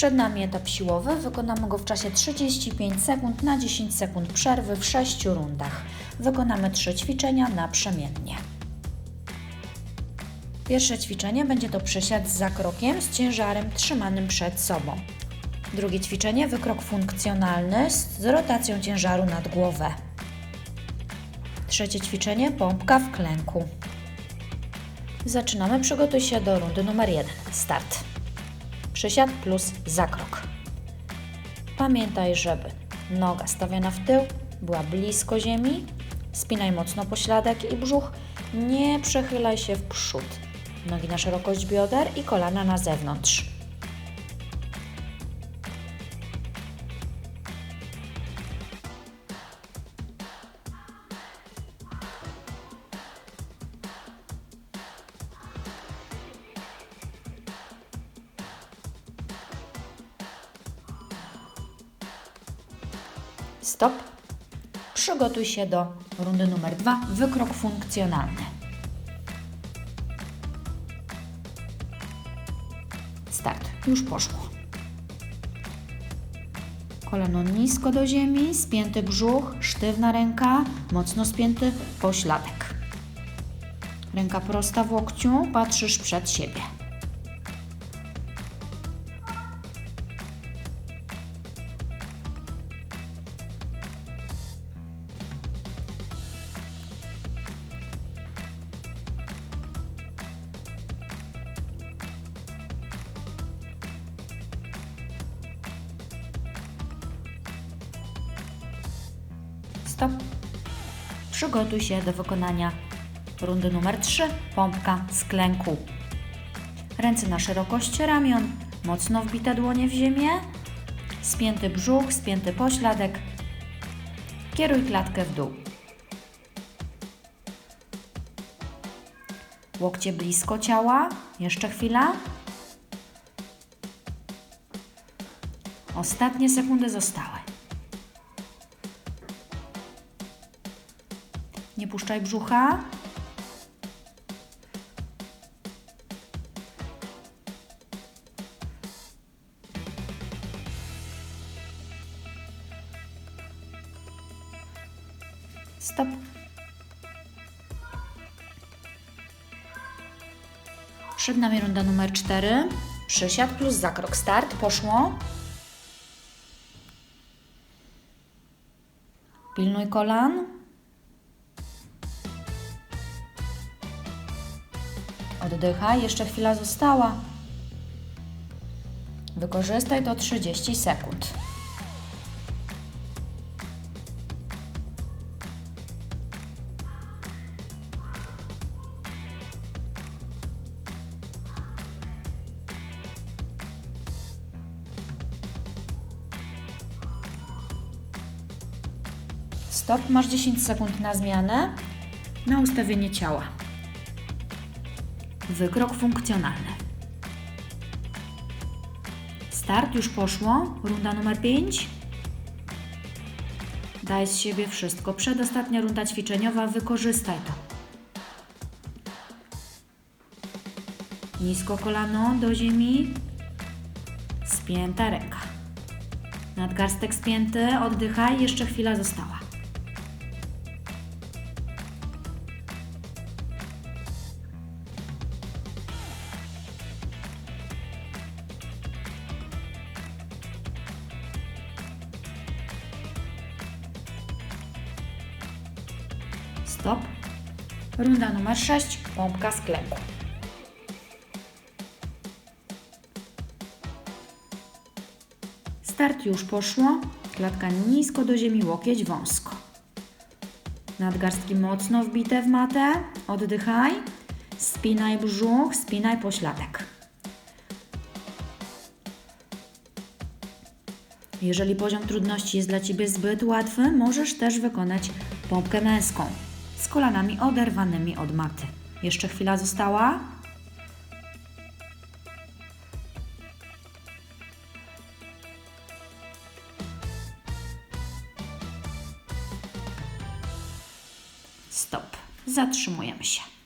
Przed nami etap siłowy. Wykonamy go w czasie 35 sekund na 10 sekund przerwy w 6 rundach. Wykonamy 3 ćwiczenia naprzemiennie. Pierwsze ćwiczenie będzie to przysiad z zakrokiem z ciężarem trzymanym przed sobą. Drugie ćwiczenie wykrok funkcjonalny z rotacją ciężaru nad głowę. Trzecie ćwiczenie pompka w klęku. Zaczynamy. Przygotuj się do rundy numer 1. Start. Przysiad plus zakrok. Pamiętaj, żeby noga stawiana w tył była blisko ziemi. Spinaj mocno pośladek i brzuch. Nie przechylaj się w przód. Nogi na szerokość bioder i kolana na zewnątrz. Stop. Przygotuj się do rundy numer dwa. Wykrok funkcjonalny. Start. Już poszło. Kolano nisko do ziemi, spięty brzuch, sztywna ręka, mocno spięty pośladek. Ręka prosta w łokciu, patrzysz przed siebie. Stop. Przygotuj się do wykonania rundy numer 3, pompka z klęku. Ręce na szerokość ramion, mocno wbite dłonie w ziemię, spięty brzuch, spięty pośladek. Kieruj klatkę w dół. Łokcie blisko ciała. Jeszcze chwila. Ostatnie sekundy zostały. Nie puszczaj brzucha. Stop. Przed nami runda numer 4. Przysiad plus zakrok. Start. Poszło. Pilnuj kolan. Oddychaj, jeszcze chwila została. Wykorzystaj to 30 sekund. Stop, masz 10 sekund na zmianę, na ustawienie ciała. Wykrok funkcjonalny. Start już poszło. Runda numer 5. Daj z siebie wszystko. Przedostatnia runda ćwiczeniowa. Wykorzystaj to. Nisko kolano do ziemi. Spięta ręka. Nadgarstek spięty. Oddychaj. Jeszcze chwila została. Stop. Runda numer 6. Pompka z klęku. Start już poszło. Klatka nisko do ziemi, łokieć wąsko. Nadgarstki mocno wbite w matę. Oddychaj. Spinaj brzuch, spinaj pośladek. Jeżeli poziom trudności jest dla Ciebie zbyt łatwy, możesz też wykonać pompkę męską kolanami oderwanymi od maty. Jeszcze chwila została. Stop. Zatrzymujemy się.